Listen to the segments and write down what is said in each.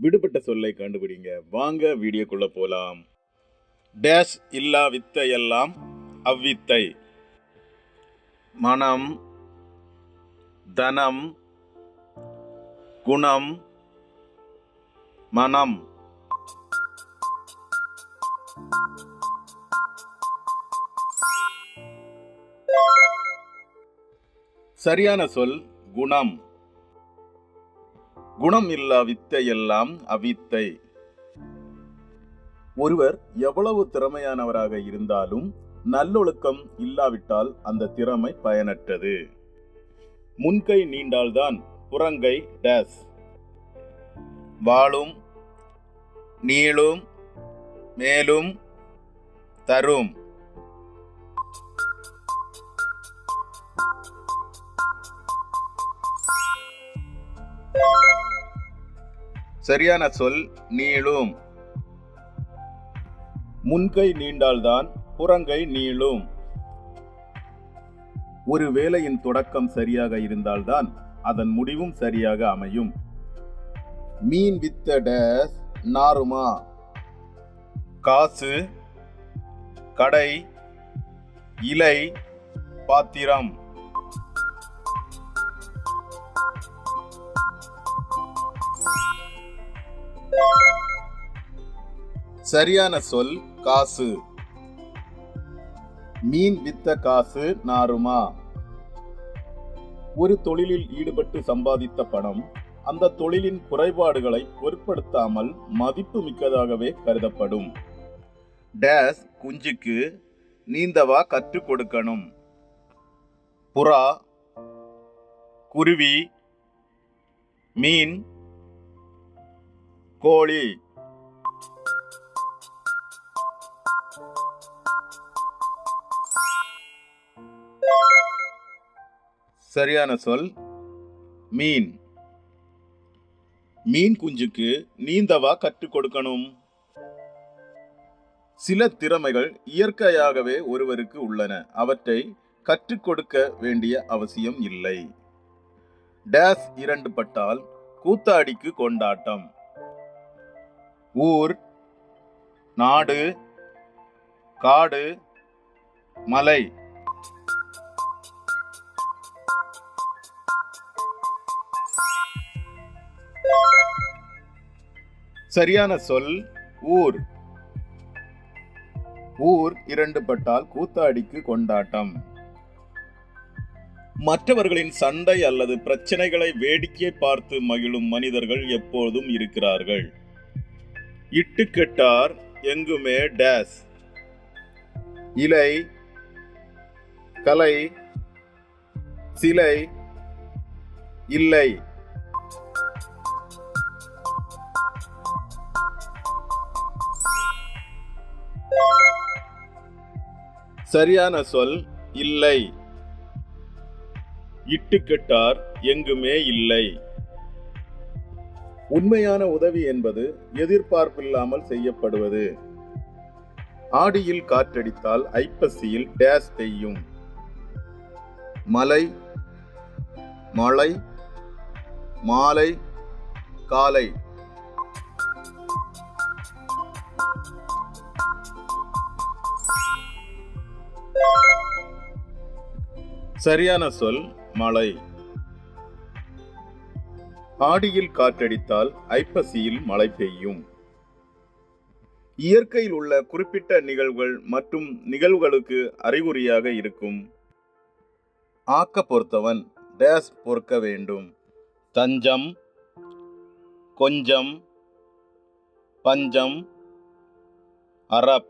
விடுபட்ட சொல்லை கண்டுபிடிங்க. வாங்க வீடியோக்குள்ளே போகலாம் டேஷ் இல்லா வித்தை எல்லாம் அவ்வித்தை. மனம் தனம் குணம் மனம். சரியான சொல் குணம். குணம் இல்லா வித்தை எல்லாம் அவித்தை. ஒருவர் எவ்வளவு திறமையானவராக இருந்தாலும் நல்லொழுக்கம் இல்லாவிட்டால் அந்த திறமை பயனற்றது. முன்கை நீண்டால்தான் புறங்கை டேஸ். வாழும் நீளும் மேலும் தரும். சரியான சொல் நீளும். முன்கை நீண்டால்தான் புறங்கை நீளும். ஒரு வேலையின் தொடக்கம் சரியாக இருந்தால்தான் அதன் முடிவும் சரியாக அமையும். மீன் வித்த டேஸ் நாருமா காசு கடை இலை பாத்திரம். சரியான சொல் காசு. மீன் வித்த காசு நாருமா ஒரு தொழிலில் ஈடுபட்டு சம்பாதித்த பணம் அந்த தொழிலின் குறைபாடுகளை பொருட்படுத்தாமல் மதிப்பு மிக்கதாகவே கருதப்படும். டேஸ் குஞ்சுக்கு நீந்தவா கற்றுக் கொடுக்கணும். புறா குருவி மீன் கோழி. சரியான சொல் மீன். மீன் குஞ்சுக்கு நீந்தவா கற்றுக் கொடுக்கணும்? சில திறமைகள் இயற்கையாகவே ஒருவருக்கு உள்ளன. அவற்றை கற்றுக் கொடுக்க வேண்டிய அவசியம் இல்லை. டேஸ் இரண்டு பட்டால் கூத்தாடிக்கு கொண்டாட்டம். ஊர் நாடு காடு மலை. சரியான சொல் ஊர். ஊர் இரண்டு பட்டால் கூத்தாடிக்கு கொண்டாட்டம். மற்றவர்களின் சண்டை அல்லது பிரச்சனைகளை வேடிக்கை பார்த்து மகிழும் மனிதர்கள் எப்போதும் இருக்கிறார்கள். இட்டு கெட்டார் எங்குமே டேஸ். இலை கலை சிலை இல்லை. சரியான சொல் இல்லை. இட்டுக்கெட்டார் எங்குமே இல்லை. உண்மையான உதவி என்பது எதிர்பார்ப்பில்லாமல் செய்யப்படுவது. ஆடியில் காற்றடித்தால் ஐப்பசியில் டேஸ் பெய்யும். மலை மழை மாலை காலை. சரியான சொல் மழை. ஆடியில் காற்றடித்தால் ஐப்பசியில் மழை பெய்யும். இயற்கையில் உள்ள குறிப்பிட்ட நிகழ்வுகள் மற்றும் நிகழ்வுகளுக்கு அறிகுறியாக இருக்கும். ஆக்க பொறுத்தவன் டேஸ் பொறுக்க வேண்டும். தஞ்சம் கொஞ்சம் பஞ்சம் அரப்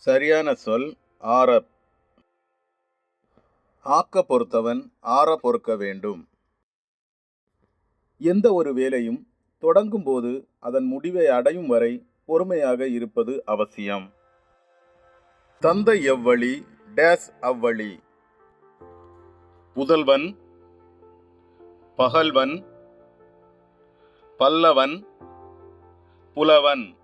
சரியான சொல் ஆரப். ஆக்க பொறுத்தவன் ஆற பொறுக்க வேண்டும். எந்த ஒரு வேலையும் தொடங்கும்போது அதன் முடிவை அடையும் வரை பொறுமையாக இருப்பது அவசியம். தந்தை எவ்வழி டேஸ் அவ்வழி. புதல்வன் பகல்வன் பல்லவன் புலவன்.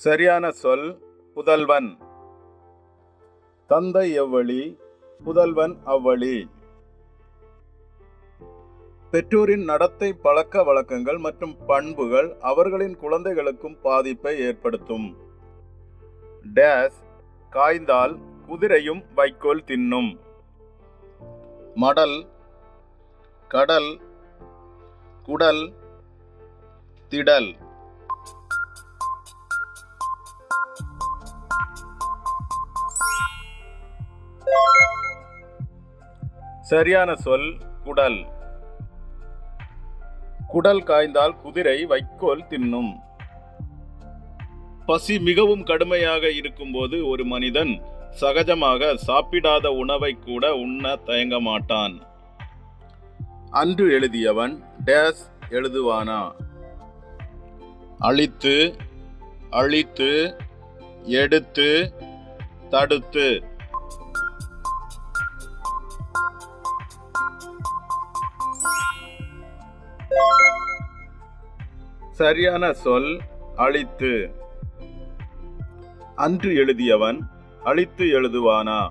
சரியான சொல் புதல்வன். தந்தை எவ்வழி புதல்வன் அவ்வழி. பெற்றோரின் நடத்தை பழக்க வழக்கங்கள் மற்றும் பண்புகள் அவர்களின் குழந்தைகளுக்கும் பாதிப்பை ஏற்படுத்தும். டேஸ் காய்ந்தால் குதிரையும் வைக்கோல் தின்னும். மடல் கடல் குடல் திடல். சரியான சொல் குடல். குடல் காய்ந்தால் குதிரை வைக்கோல் தின்னும். பசி மிகவும் கடுமையாக இருக்கும்போது ஒரு மனிதன் சகஜமாக சாப்பிடாத உணவை கூட உண்ண தயங்க மாட்டான். அன்று எழுதியவன் டேஸ் எழுதுவானா? அழித்து அழித்து எடுத்து தடுத்து. சரியான சொல் அழித்து. அன்று எழுதியவன் அழித்து எழுதுவானா?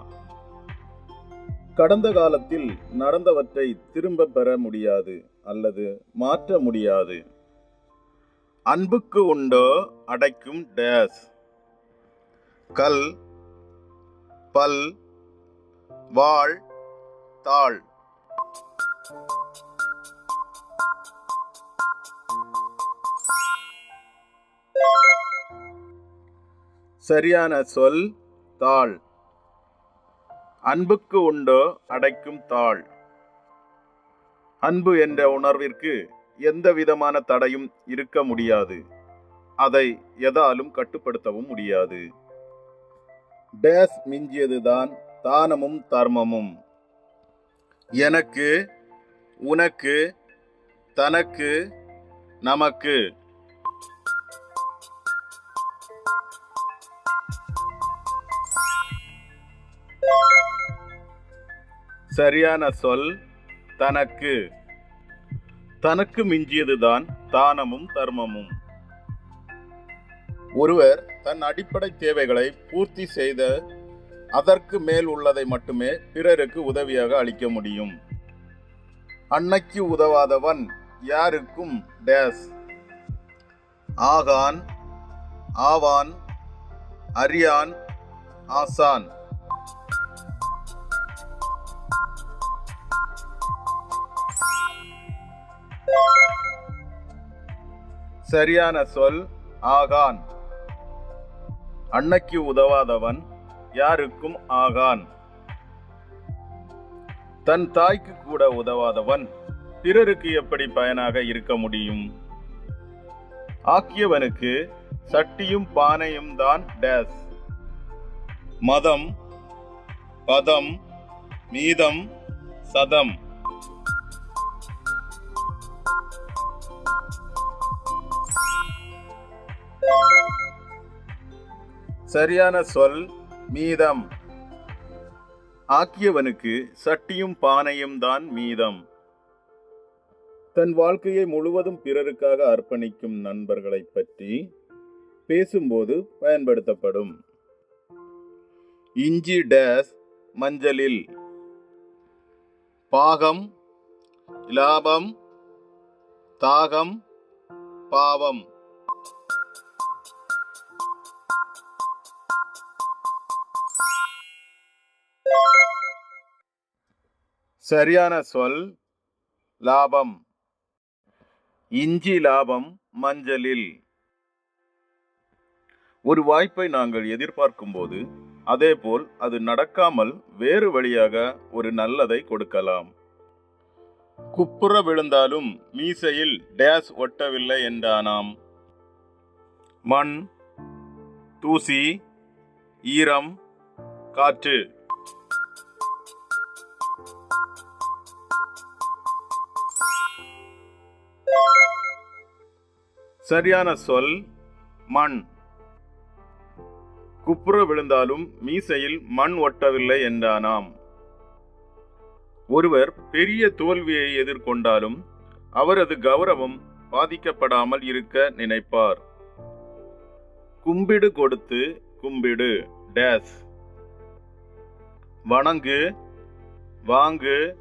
கடந்த காலத்தில் நடந்தவற்றை திரும்ப பெற முடியாது அல்லது மாற்ற முடியாது. அன்புக்கு உண்டோ அடைக்கும் டேஸ். கல் பல் வாழ் தாள். சரியான சொல் தாள். அன்புக்கு உண்டோ அடைக்கும் தாள். அன்பு என்ற உணர்விற்கு எந்த விதமான தடையும் இருக்க முடியாது. அதை எதாலும் கட்டுப்படுத்தவும் முடியாது. டேஸ் மிஞ்சியதுதான் தானமும் தர்மமும். எனக்கு உனக்கு தனக்கு நமக்கு. சரியான சொல் தனக்கு. தனக்கு மிஞ்சியதுதான் தானமும் தர்மமும். ஒருவர் தன் அடிப்படை தேவைகளை பூர்த்தி செய்த அதற்கு மேல் உள்ளதை மட்டுமே பிறருக்கு உதவியாக அளிக்க முடியும். அன்னைக்கு உதவாதவன் யாருக்கும் டேஸ். ஆகான் ஆவான் அரியான் ஆசான். சரியான சொல் ஆகான். அன்னைக்கு உதவாதவன் யாருக்கும் ஆகான். தன் தாய்க்கு கூட உதவாதவன் பிறருக்கு எப்படி பயனாக இருக்க முடியும்? ஆக்கியவனுக்கு சட்டியும் பானையும் தான் டேஸ். மதம் பதம் மீதம் சதம். சரியான சொல் மீதம். ஆக்கியவனுக்கு சட்டியும் பானையும் தான் மீதம். தன் வாழ்க்கையை முழுவதும் பிறருக்காக அர்ப்பணிக்கும் நண்பர்களைப் பற்றி பேசும்போது பயன்படுத்தப்படும். இஞ்சி டேஸ் மஞ்சளில். பாகம் லாபம் தாகம் பாவம். சரியான சொல் லாபம். இஞ்சி லாபம் மஞ்சளில். ஒரு வாய்ப்பை நாங்கள் எதிர்பார்க்கும்போது அதேபோல் அது நடக்காமல் வேறு வழியாக ஒரு நல்லதை கொடுக்கலாம். குப்புற விழுந்தாலும் மீசையில் டேஸ் ஒட்டவில்லை என்றானாம். மண் தூசி ஈரம் காற்று. சரியான சொல் மண். குப்புற விழுந்தாலும் மீசையில் மண் ஒட்டவில்லை என்றானாம். ஒருவர் பெரிய தோல்வியை எதிர்கொண்டாலும் அவரது கௌரவம் பாதிக்கப்படாமல் இருக்க நினைப்பார். கும்பிடு கொடுத்து கும்பிடு டேஸ். வணங்கு வாங்கு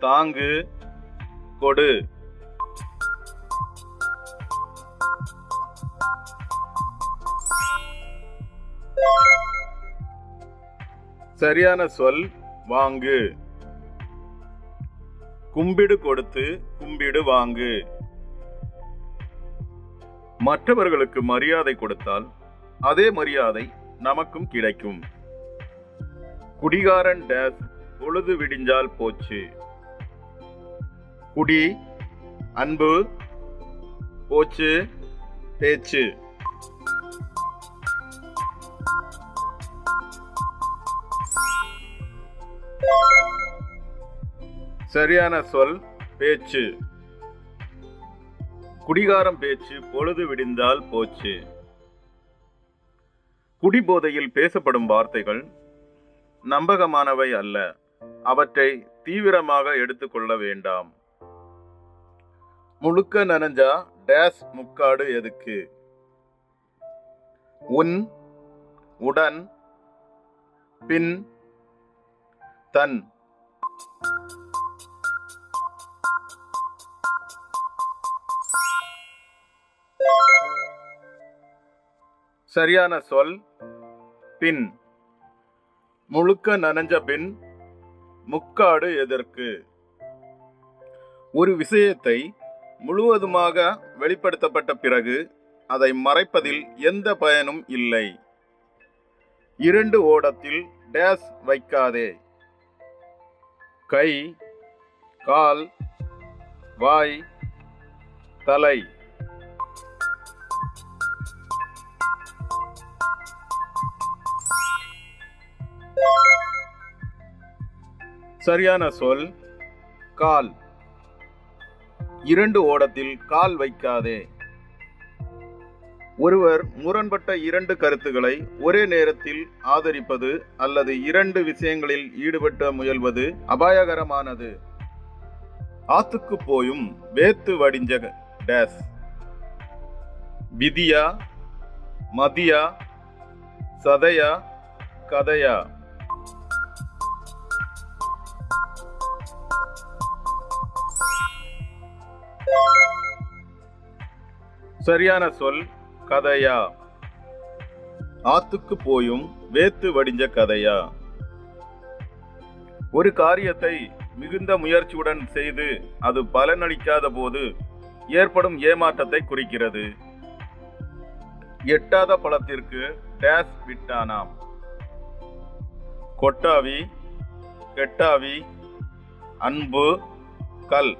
தாங்கு கொடு. சரியான சொல் வாங்கு. கும்பிடு கொடுத்து கும்பிடு வாங்கு. மற்றவர்களுக்கு மரியாதை கொடுத்தால் அதே மரியாதை நமக்கும் கிடைக்கும். குடிகாரன் டேஸ் பொழுது விடிஞ்சால் போச்சு. குடி அன்பு போச்சு பேச்சு. சரியான சொல் பேச்சு. குடிகாரம் பேச்சு பொழுது விடிந்தால் போச்சு. குடிபோதையில் பேசப்படும் வார்த்தைகள் நம்பகமானவை அல்ல. அவற்றை தீவிரமாக எடுத்துக்கொள்ள வேண்டாம். முழுக்க நனைஞ்சா டேஸ் முக்காடு எதுக்கு? உன் உடன் பின் தன். சரியான சொல். பின் முழுக்க நனைஞ்ச பின் முக்காடு எதற்கு? ஒரு விஷயத்தை முழுவதுமாக வெளிப்படுத்தப்பட்ட பிறகு அதை மறைப்பதில் எந்த பயனும் இல்லை. இரண்டு ஓடத்தில் டேஸ் வைக்காதே. கை கால் வாய் தலை. சரியான சொல் கால். இரண்டு ஓடத்தில் கால் வைக்காதே. ஒருவர் முரண்பட்ட இரண்டு கருத்துக்களை ஒரே நேரத்தில் ஆதரிப்பது அல்லது இரண்டு விஷயங்களில் ஈடுபட்ட முயல்வது அபாயகரமானது. ஆத்துக்கு போயும் வேத்து வடிஞ்ச டேஸ். விதியா மதியா சதையா கதையா? சரியான சொல் கதையா? ஆத்துக்கு போயும் வேத்து வடிஞ்ச கதையா? ஒரு காரியத்தை மிகுந்த முயற்சியுடன் செய்து அது பலனளிக்காத போது ஏற்படும் ஏமாற்றத்தை குறிக்கிறது. எட்டாத பழத்திற்கு டேஸ் விட்டானாம். கொட்டாவி கெட்டாவி அன்பு கல்.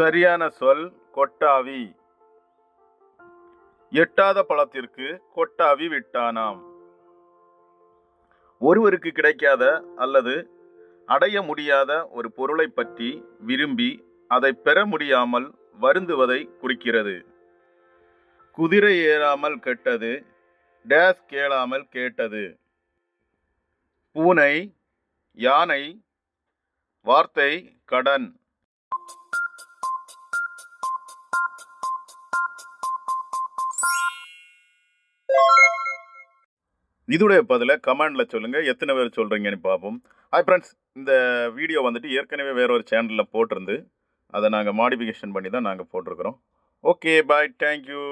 சரியான சொல் கொட்டாவி. எட்டாத பழத்திற்கு கொட்டாவி விட்டானாம். ஒருவருக்கு கிடைக்காத அல்லது அடைய முடியாத ஒரு பொருளை பற்றி விரும்பி அதை பெற முடியாமல் வருந்துவதை குறிக்கிறது. குதிரை ஏறாமல் கெட்டது டேஸ் கேளாமல் கேட்டது. பூனை யானை வார்த்தை கடன். இதுடைய பதில் கமெண்டில் சொல்லுங்கள் எத்தனை பேர் சொல்கிறீங்கன்னு பார்ப்போம். ஹாய் ஃப்ரெண்ட்ஸ் இந்த வீடியோ வந்துட்டு ஏற்கனவே வேற ஒரு சேனலில் போட்டிருந்து அதை நாங்கள் மாடிஃபிகேஷன் பண்ணி தான் நாங்கள் போட்டிருக்கிறோம். Okay bye thank you